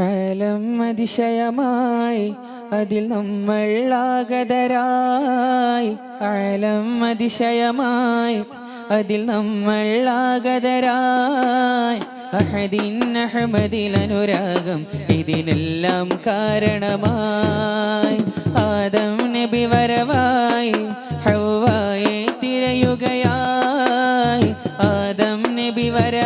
ആലം അതിശയമായി അതിൽ നമ്മൾ ആഗതരായി അലം അതിശയമായി അതിൽ നമ്മൾ ആഗതരായി അഹദിൻ അഹമ്മദിൽ അനുരാഗം ഇതിനെല്ലാം കാരണമായി. ആദം നബി വരവായി ഹൗവായെ തിരയുകയായി. ആദം നബി വരവായി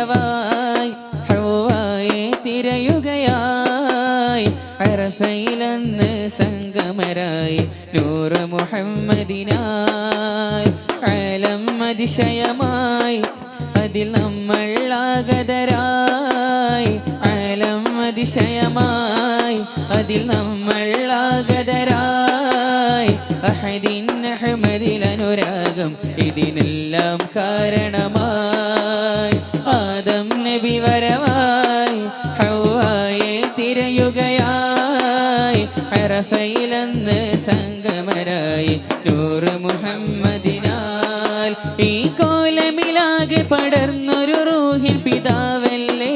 മുഹമ്മദിനായി അലം അതിശയമായി അതിൽ നമ്മൾ ആഗതരായി അലം അതിശയമായി അതിൽ നമ്മൾ ആഗതരായി. അഹദിൻ അഹമ്മദിൽ അനുരാഗം ഇതിനെല്ലാം കാരണമായി. ആദം നബി വരവായി. ഈ കോലമിലാകെ പടർന്നൊരു റൂഹിൻ പിതാവല്ലേ?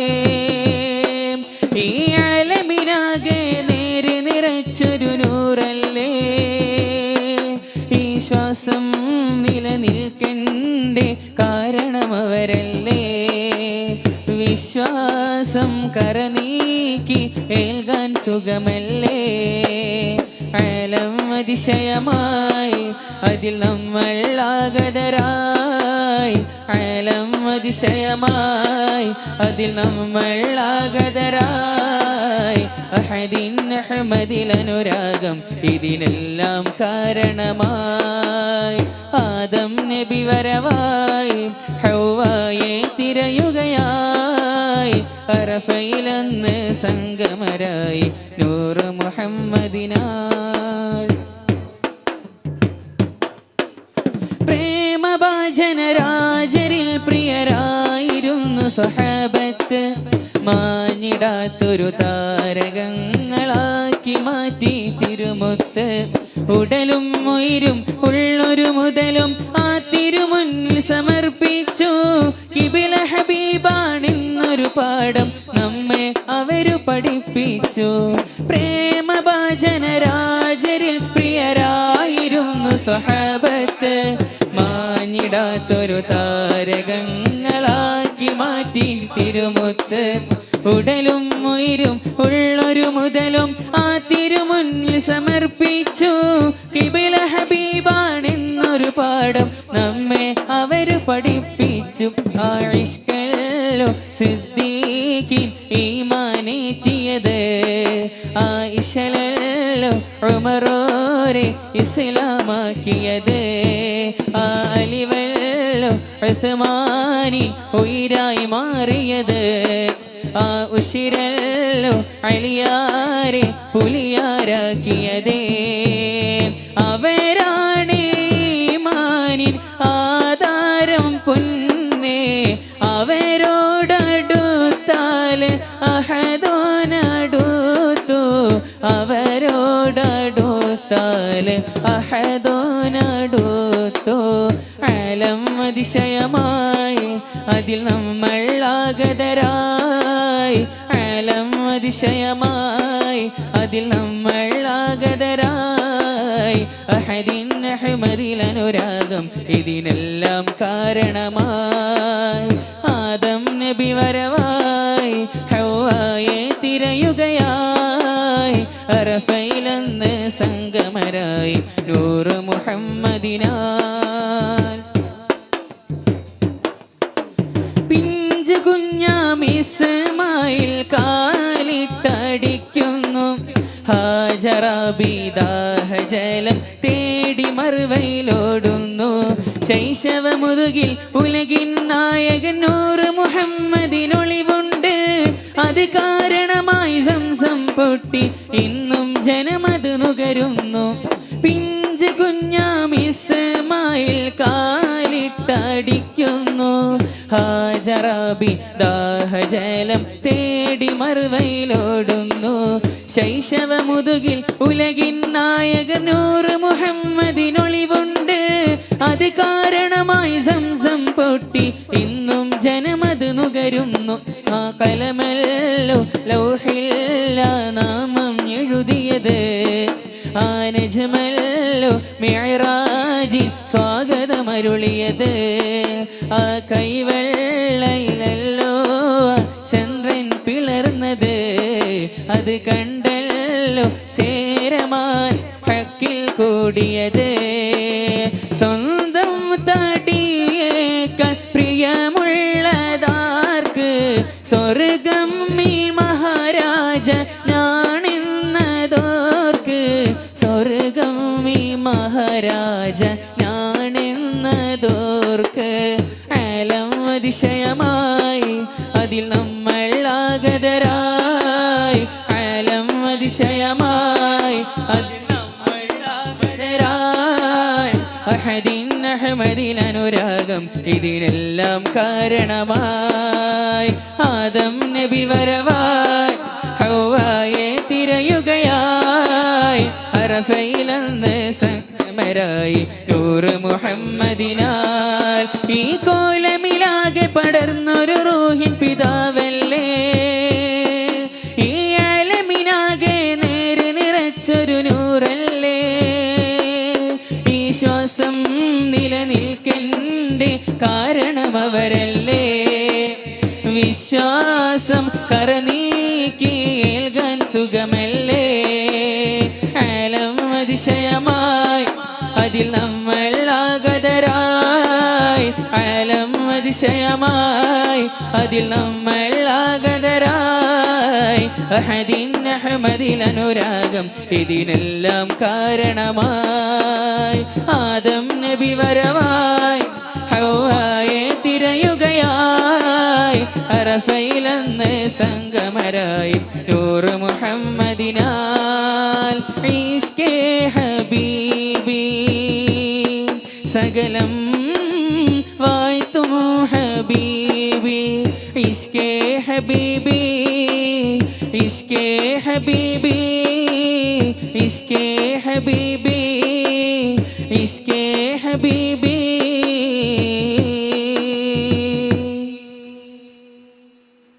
ഈ അലമിനാകെ നേര് നിറച്ചൊരു നൂറല്ലേ? ഈ ശ്വാസം നിലനിൽക്കണ്ടേ കാരണമവരല്ലേ? വിശ്വാസം കരനീക്കി ഏൽകാൻ സുഖമല്ലേ? അലം അതിശയമായി അതിൽ നമ്മൾ ആഗതരായി അലം അതിശയമായി. അതിൽ നമ്മൾ ആഗതരായി അഹദിൻ അഹമ്മദിൽ അനുരാഗം ഇതിനെല്ലാം കാരണമായി. ആദം നബി വരവായി. ഹൗവായെ തിരയുകയായി. അറഫയിലെന്ന് സംഗമരായി. നൂറ് മുഹമ്മദിനാൽ പ്രേമഭാജനരാജരിൽ പ്രിയരായിരുന്നു സ്വഹാബത്ത്. മാഞ്ഞിടാത്തൊരു താരകങ്ങളാക്കി മാറ്റി തിരുമുത്ത്. ഉടലും ഉയരും ഉള്ളൊരു മുതലും ആ തിരുമുന്നിൽ സമർപ്പിച്ചു. കിബില ഹബീബാണിന്നൊരു പാഠം നമ്മെ അവരു പഠിപ്പിച്ചു. പ്രേമഭാജനരാജരിൽ മാഞ്ഞിടാത്തൊരു താരകങ്ങളാക്കി മാറ്റി. തിരുമുത്ത് ഉടലും ഉയരും ഉള്ളൊരു മുതലും ആ തിരുമുന്നിൽ സമർപ്പിച്ചു. കിബില ഹബീബാണെന്നൊരു പാഠം നമ്മെ അവർ പഠിപ്പിച്ചു. ആയിഷ്കല്ലോ സിദ്ദീഖിൻ ഈമാനേറ്റിയത്. ആയിഷലല്ലോ ഉമറോരെ ഇസ്ലാമാക്കിയത്. ആ അലിവല്ലോ ഉസ്മാനിൻ ഉയരായി മാറിയത്. ആ ഉഷിരല്ലോ അലിയാരെ പുലിയാരാക്കിയതേ. അവരാണ് മാനിൻ ആധാരം പൊന്നേ. അവരോടടുത്താൽ അഹദോനടുത്തു. അവരോടടുത്താൽ അഹദോനടു അതിശയമായി അതിൽ നമ്മൾ ആഗതരായി. അലം അതിശയമായി അതിൽ നമ്മൾ ആഗതരായി. അഹദിൻ അഹമ്മദിൽ അനുരാഗം ഇതിനെല്ലാം കാരണമായി. ആദം നബി വരവായി ഹൗവായെ തിരയുകയായി. അറഫയിലെന്ന് സംഗമരായി നൂറ് മുഹമ്മദിനാൽ കുഞ്ഞാമിസ്മായിൽ കാലിട്ടടിക്കുന്നു. ഹാജറാബിദാഹജലം തേടി മറുവയിലോടുന്നു. ശൈശവ മുതുകിൽ ഉലകിൻ നായകൻ നൂറ് മുഹമ്മദിനൊളിവുണ്ട്. അത് കാരണമായി സംസം പൊട്ടി ഇന്നും ജനമത് നുകരുന്നു. പിഞ്ച് കുഞ്ഞാമിസ്മായിൽ കാലിട്ടടിക്കുന്നു. ഹാജറാബി ദാഹജലം തേടി മറുവയിലോടുന്നു. ശൈശവ മുതുകിൽ ഉലകിൻ നായകൻ നൂറ് മുഹമ്മദിനൊളിവുണ്ട്. അത് കാരണമായി സംസം പൊട്ടി. ഇന്നും ജനമത് നുകരുന്നു. ആ കലമല്ലോ ലൗഹില്ല നാമം എഴുതിയത്. ആ മേറാജി മിഅ്റാജിൽ സ്വാഗതമരുളിയത് ആ കൈവെള്ളയിലല്ലോ ചന്ദ്രൻ പിളർന്നത്. അത് കണ്ടല്ലോ ചേരമാൻ ഹക്കിൽ കൂടിയത്. സ്വന്തം തടിയേക്കാൾ പ്രിയമുള്ളതാർക്ക് സ്വർഗം ഈ മഹാരാജ ഞാണെന്നതോർക്ക് സ്വർഗം ഈ മഹാരാജ ഞാണെന്നതോർക്ക് അലം അതിശയമായി. അതിൽ നമ്മൾ ആഗതരായി. അലം അതിശയമായി. അതിൽ നമ്മൾ ആഗതരായി. അഹദിൻ അഹമ്മദിൽ അനുരാഗം ഇതിനെല്ലാം കാരണമായി. ആദം നബി വരവായി. ഹൗവായെ തിരയുകയായി. അറഫയിലെന്ന് സംഗമരായി നൂറ് മുഹമ്മദിനാൽ ഈ കോലമിലാകെ പടർന്നൊരു റൂഹിൻ പിതാവല്ലേ? ഈ അലമിനാകെ നേര് നിറച്ചൊരു നൂറല്ലേ? ഈ ശ്വാസം നിലനിൽക്കണ്ടേ കാരണം അവരല്ലേ? വിശ്വാസം കറനീക്കി ഏൽകാൻ സുഖമല്ലേ? അലം അതിശയമായി അതിൽ നമ്മൾ ആഗതരായി. അലം അതിശയമായി. അതിൽ നമ്മൾ ആഗതരായി. അഹദിൻ അനുരാഗം ഇതിനെല്ലാം കാരണമായി. ആദം നബി വരവായി. ഹൗവായെ തിരയുകയായി. അറഫയിലെന്ന് സംഗമരായി. നൂറ് മുഹമ്മദിനാൽ ഈശ്കേ സകലം വാഴ്ത്തും ഹബീബി. ഇഷ്കേ ഹബീബി ഇഷ്കേ ഹബീബി ഇഷ്കേ ഹബീബി ഇഷ്കേ ഹബീബി.